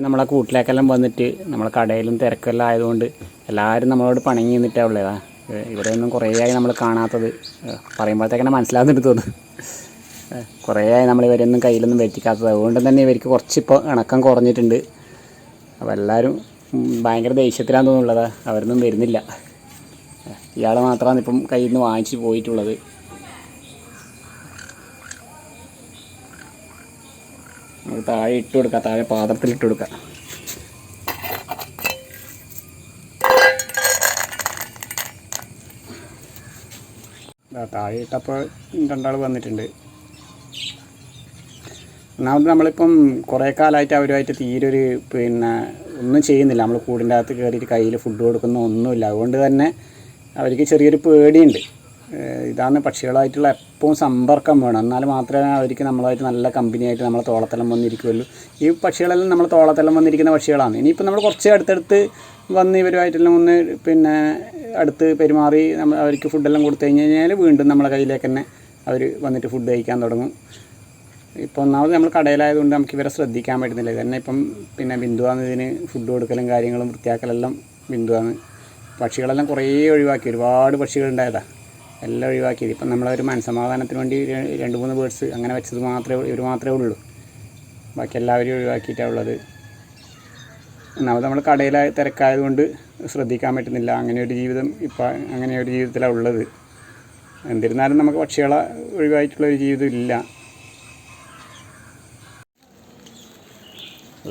നമ്മളെ കൂട്ടിലേക്കെല്ലാം വന്നിട്ട് നമ്മളെ കടയിലും തിരക്കെല്ലാം ആയതുകൊണ്ട് എല്ലാവരും നമ്മളോട് പണങ്ങി നിന്നിട്ടേ ഉള്ളതാ ഇവരെയൊന്നും കുറേ ആയി നമ്മൾ കാണാത്തത്. പറയുമ്പോഴത്തേക്കന്നെ മനസ്സിലാകുന്നുണ്ട് തോന്നുന്നു. കുറേയായി നമ്മൾ ഇവരെയൊന്നും കയ്യിലൊന്നും വെറ്റിക്കാത്തത് അതുകൊണ്ട് തന്നെ ഇവർക്ക് കുറച്ചിപ്പോൾ ഇണക്കം കുറഞ്ഞിട്ടുണ്ട്. അപ്പോൾ എല്ലാവരും ഭയങ്കര ദേഷ്യത്തിലാണ് തോന്നുന്നുള്ളതാ അവരൊന്നും വരുന്നില്ല. ഇയാൾ മാത്രമാണ് ഇപ്പം കയ്യിൽ നിന്ന് വാങ്ങിച്ച് പോയിട്ടുള്ളത്. നമുക്ക് താഴെ ഇട്ട് കൊടുക്കാം. താഴെ പാത്രത്തിൽ ഇട്ട് കൊടുക്കുക താഴെ ഇട്ടപ്പോൾ രണ്ടാൾ വന്നിട്ടുണ്ട്. ഒന്നാമത് നമ്മളിപ്പം കുറേ കാലമായിട്ട് അവരുമായിട്ട് തീരെ ഒരു പിന്നെ ഒന്നും ചെയ്യുന്നില്ല. നമ്മൾ കൂടിന്റെ അകത്ത് കയറിയിട്ട് കയ്യിൽ ഫുഡ് കൊടുക്കുന്ന ഒന്നുമില്ല. അതുകൊണ്ട് തന്നെ അവർക്ക് ചെറിയൊരു പേടിയുണ്ട്. ഇതാണ് പക്ഷികളായിട്ടുള്ള എപ്പോഴും സമ്പർക്കം വേണം. എന്നാൽ മാത്രമേ അവർക്ക് നമ്മളായിട്ട് നല്ല കമ്പനിയായിട്ട് നമ്മളെ തോളത്തെല്ലാം വന്നിരിക്കുമല്ലോ ഈ പക്ഷികളെല്ലാം നമ്മളെ തോളത്തെല്ലാം വന്നിരിക്കുന്ന പക്ഷികളാണ്. ഇനിയിപ്പോൾ നമ്മൾ കുറച്ച് അടുത്തടുത്ത് വന്ന് ഇവരുമായിട്ടെല്ലാം ഒന്ന് പിന്നെ അടുത്ത് പെരുമാറി നമ്മൾ അവർക്ക് ഫുഡെല്ലാം കൊടുത്തു കഴിഞ്ഞ് കഴിഞ്ഞാൽ വീണ്ടും നമ്മളെ കയ്യിലേക്ക് തന്നെ അവർ വന്നിട്ട് ഫുഡ് കഴിക്കാൻ തുടങ്ങും. ഇപ്പോൾ ഒന്നാമത് നമ്മൾ കടയിലായതുകൊണ്ട് നമുക്ക് ഇവരെ ശ്രദ്ധിക്കാൻ പറ്റുന്നില്ല. തന്നെ ഇപ്പം പിന്നെ ബിന്ദുവാണ് ഇതിന് ഫുഡ് കൊടുക്കലും കാര്യങ്ങളും വൃത്തിയാക്കലെല്ലാം ബിന്ദുവാണ് പക്ഷികളെല്ലാം കുറേ ഒഴിവാക്കി. ഒരുപാട് പക്ഷികളുണ്ടായതാ. എല്ലാം ഒഴിവാക്കിയത്. ഇപ്പം നമ്മളൊരു മനസമാധാനത്തിന് വേണ്ടി രണ്ട് മൂന്ന് ബേർഡ്സ് അങ്ങനെ വെച്ചത് മാത്രമേ ഇവർ മാത്രമേ ഉള്ളൂ. ബാക്കി എല്ലാവരും ഒഴിവാക്കിയിട്ടാണ് ഉള്ളത്. ഒന്നാമത് നമ്മൾ കടയിലായ തിരക്കായതുകൊണ്ട് ശ്രദ്ധിക്കാൻ പറ്റുന്നില്ല. അങ്ങനെ ഒരു ജീവിതം ഇപ്പം അങ്ങനെ ഒരു ജീവിതത്തിലാണ് ഉള്ളത്. എന്നിരുന്നാലും നമുക്ക് പക്ഷികളെ ഒഴിവായിട്ടുള്ള ഒരു ജീവിതം ഇല്ല.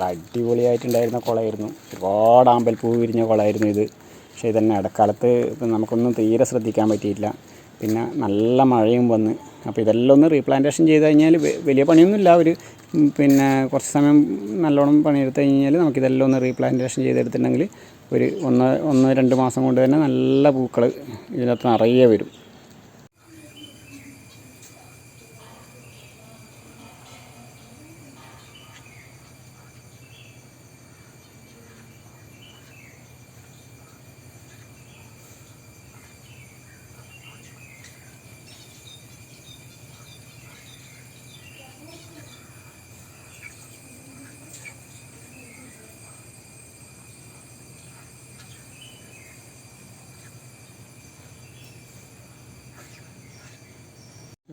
അടിപൊളിയായിട്ടുണ്ടായിരുന്ന കുളമായിരുന്നു ഒരുപാട് ആമ്പൽപ്പൂ വിരിഞ്ഞ കുളമായിരുന്നു ഇത്. പക്ഷേ ഇതന്നെ ഇടക്കാലത്ത് നമുക്കൊന്നും തീരെ ശ്രദ്ധിക്കാൻ പറ്റിയില്ല പിന്നെ നല്ല മഴയും വന്ന്. അപ്പോൾ ഇതെല്ലാം ഒന്ന് റീപ്ലാന്റേഷൻ ചെയ്ത് കഴിഞ്ഞാൽ വലിയ പണിയൊന്നുമില്ല. ഒരു പിന്നെ കുറച്ച് സമയം നല്ലോണം പണിയെടുത്ത് കഴിഞ്ഞാൽ നമുക്കിതെല്ലാം ഒന്ന് റീപ്ലാന്റേഷൻ ചെയ്തെടുത്തിട്ടുണ്ടെങ്കിൽ ഒരു ഒന്ന് ഒന്ന് രണ്ട് മാസം കൊണ്ട് തന്നെ നല്ല പൂക്കൾ ഇതിനകത്ത് നിറയെ വരും.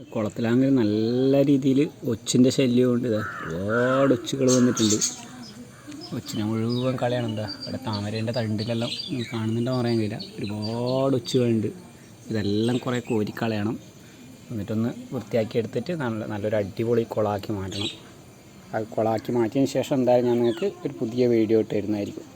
കുളത്തിലാണെങ്കിൽ നല്ല രീതിയിൽ ഒച്ചിന്റെ ശല്യമുണ്ട് ഇതാ ഒരുപാട് ഒച്ചുകൾ വന്നിട്ടുണ്ട്. ഒച്ചിനെ മുഴുവൻ കളയാണ്. എന്താ ഇവിടെ താമരേന്റെ തണ്ടിലെല്ലാം കാണുന്നുണ്ടോ പറയാൻ കഴിയില്ല. ഒരുപാട് ഒച്ചുകളുണ്ട്. ഇതെല്ലാം കുറേ കോരിക്കളയണം എന്നിട്ടൊന്ന് വൃത്തിയാക്കി എടുത്തിട്ട് നല്ല നല്ലൊരു അടിപൊളി കുളമാക്കി മാറ്റണം. ആ കുളമാക്കി മാറ്റിയതിന് ശേഷം എന്തായാലും ഞാൻ നിങ്ങൾക്ക് ഒരു പുതിയ വീഡിയോ ഇട്ട് തരുന്നതായിരിക്കും.